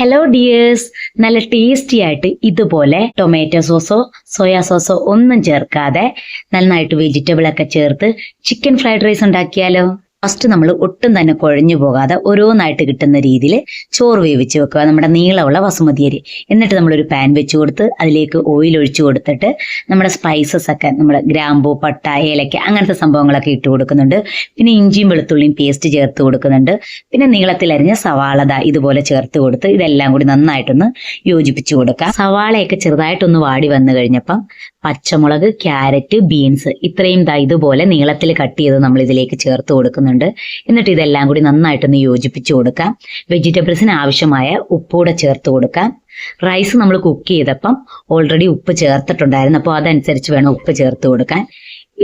Hello dears നല്ല tasty ആയിട്ട് ഇതുപോലെ ടൊമാറ്റോ സോസോ സോയാ സോസോ ഒന്നും ചേർക്കാതെ നന്നായിട്ട് വെജിറ്റബിൾ ഒക്കെ ചേർത്ത് ചിക്കൻ ഫ്രൈഡ് റൈസ് ഉണ്ടാക്കിയാലോ? ഫസ്റ്റ് നമ്മൾ ഒട്ടും തന്നെ കുഴഞ്ഞു പോകാതെ ഓരോന്നായിട്ട് കിട്ടുന്ന രീതിയിൽ ചോറ് വേവിച്ച് വെക്കുക. നമ്മുടെ നീളമുള്ള വസുമതി അരി. എന്നിട്ട് നമ്മളൊരു പാൻ വെച്ച് കൊടുത്ത് അതിലേക്ക് ഓയിൽ ഒഴിച്ചു കൊടുത്തിട്ട് നമ്മുടെ സ്പൈസസ് ഒക്കെ നമ്മൾ ഗ്രാമ്പൂ പട്ട ഏലക്ക അങ്ങനത്തെ സംഭവങ്ങളൊക്കെ ഇട്ട് കൊടുക്കുന്നുണ്ട്. പിന്നെ ഇഞ്ചിയും വെളുത്തുള്ളിയും പേസ്റ്റ് ചേർത്ത് കൊടുക്കുന്നുണ്ട്. പിന്നെ നീളത്തിലരിഞ്ഞ സവാളത ഇതുപോലെ ചേർത്ത് കൊടുത്ത് ഇതെല്ലാം കൂടി നന്നായിട്ടൊന്ന് യോജിപ്പിച്ചു കൊടുക്കുക സവാളയൊക്കെ ചെറുതായിട്ടൊന്ന് വാടി വന്നു കഴിഞ്ഞപ്പം പച്ചമുളക് ക്യാരറ്റ് ബീൻസ് ഇത്രയും ദാ ഇതുപോലെ നീളത്തിൽ കട്ട് ചെയ്ത് നമ്മൾ ഇതിലേക്ക് ചേർത്ത് കൊടുക്കുന്നുണ്ട്. എന്നിട്ട് ഇതെല്ലാം കൂടി നന്നായിട്ടൊന്ന് യോജിപ്പിച്ച് കൊടുക്കാം. വെജിറ്റബിൾസിന് ആവശ്യമായ ഉപ്പൂടെ ചേർത്ത് കൊടുക്കാം. റൈസ് നമ്മൾ കുക്ക് ചെയ്തപ്പം ഓൾറെഡി ഉപ്പ് ചേർത്തിട്ടുണ്ടായിരുന്നു. അപ്പോൾ അതനുസരിച്ച് വേണം ഉപ്പ് ചേർത്ത് കൊടുക്കാൻ.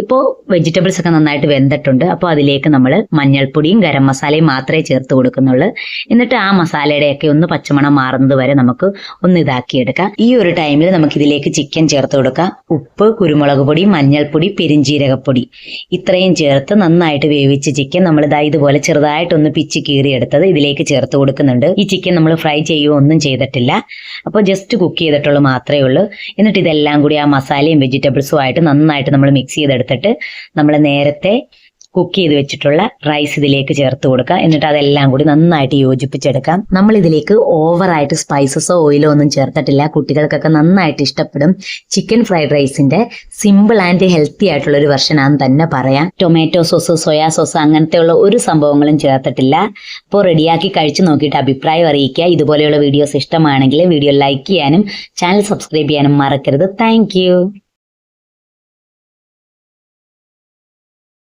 ഇപ്പോൾ വെജിറ്റബിൾസ് ഒക്കെ നന്നായിട്ട് വെന്തിട്ടുണ്ട്. അപ്പോൾ അതിലേക്ക് നമ്മൾ മഞ്ഞൾപ്പൊടിയും ഗരം മസാലയും മാത്രമേ ചേർത്ത് കൊടുക്കുന്നുള്ളൂ. എന്നിട്ട് ആ മസാലയുടെയൊക്കെ ഒന്ന് പച്ചമണം മാറുന്നത് വരെ നമുക്ക് ഒന്ന് ഇതാക്കിയെടുക്കാം. ഈ ഒരു ടൈമിൽ നമുക്ക് ഇതിലേക്ക് ചിക്കൻ ചേർത്ത് കൊടുക്കാം. ഉപ്പ് കുരുമുളക് പൊടി മഞ്ഞൾപ്പൊടി പെരിഞ്ജീരകപ്പൊടി ഇത്രയും ചേർത്ത് നന്നായിട്ട് വേവിച്ച ചിക്കൻ നമ്മൾ ഇതാ ഇതുപോലെ ചെറുതായിട്ടൊന്ന് പിച്ച് കീറിയെടുത്തത് ഇതിലേക്ക് ചേർത്ത് കൊടുക്കുന്നുണ്ട്. ഈ ചിക്കൻ നമ്മൾ ഫ്രൈ ചെയ്യുകയോ ഒന്നും ചെയ്തിട്ടില്ല. അപ്പോൾ ജസ്റ്റ് കുക്ക് ചെയ്തിട്ടുള്ളൂ മാത്രമേ ഉള്ളൂ. എന്നിട്ട് ഇതെല്ലാം കൂടി ആ മസാലയും വെജിറ്റബിൾസും ആയിട്ട് നന്നായിട്ട് നമ്മൾ മിക്സ് ചെയ്തെടുത്തിട്ട് നമ്മൾ നേരത്തെ കുക്ക് ചെയ്ത് വെച്ചിട്ടുള്ള റൈസ് ഇതിലേക്ക് ചേർത്ത് കൊടുക്കുക. എന്നിട്ട് അതെല്ലാം കൂടി നന്നായിട്ട് യോജിപ്പിച്ചെടുക്കാം. നമ്മൾ ഇതിലേക്ക് ഓവറായിട്ട് സ്പൈസസോ ഓയിലോ ഒന്നും ചേർത്തിട്ടില്ല. കുട്ടികൾക്കൊക്കെ നന്നായിട്ട് ഇഷ്ടപ്പെടും. ചിക്കൻ ഫ്രൈഡ് റൈസിന്റെ സിമ്പിൾ ആൻഡ് ഹെൽത്തി ആയിട്ടുള്ള ഒരു വെർഷൻ ആണെന്ന് തന്നെ പറയാം. ടൊമാറ്റോ സോസ് സോയാ സോസ് അങ്ങനത്തെയുള്ള ഒരു സംഭവങ്ങളും ചേർത്തിട്ടില്ല. അപ്പോൾ റെഡിയാക്കി കഴിച്ചു നോക്കിയിട്ട് അഭിപ്രായം അറിയിക്കുക. ഇതുപോലെയുള്ള വീഡിയോസ് ഇഷ്ടമാണെങ്കിൽ വീഡിയോ ലൈക്ക് ചെയ്യാനും ചാനൽ സബ്സ്ക്രൈബ് ചെയ്യാനും മറക്കരുത്. താങ്ക്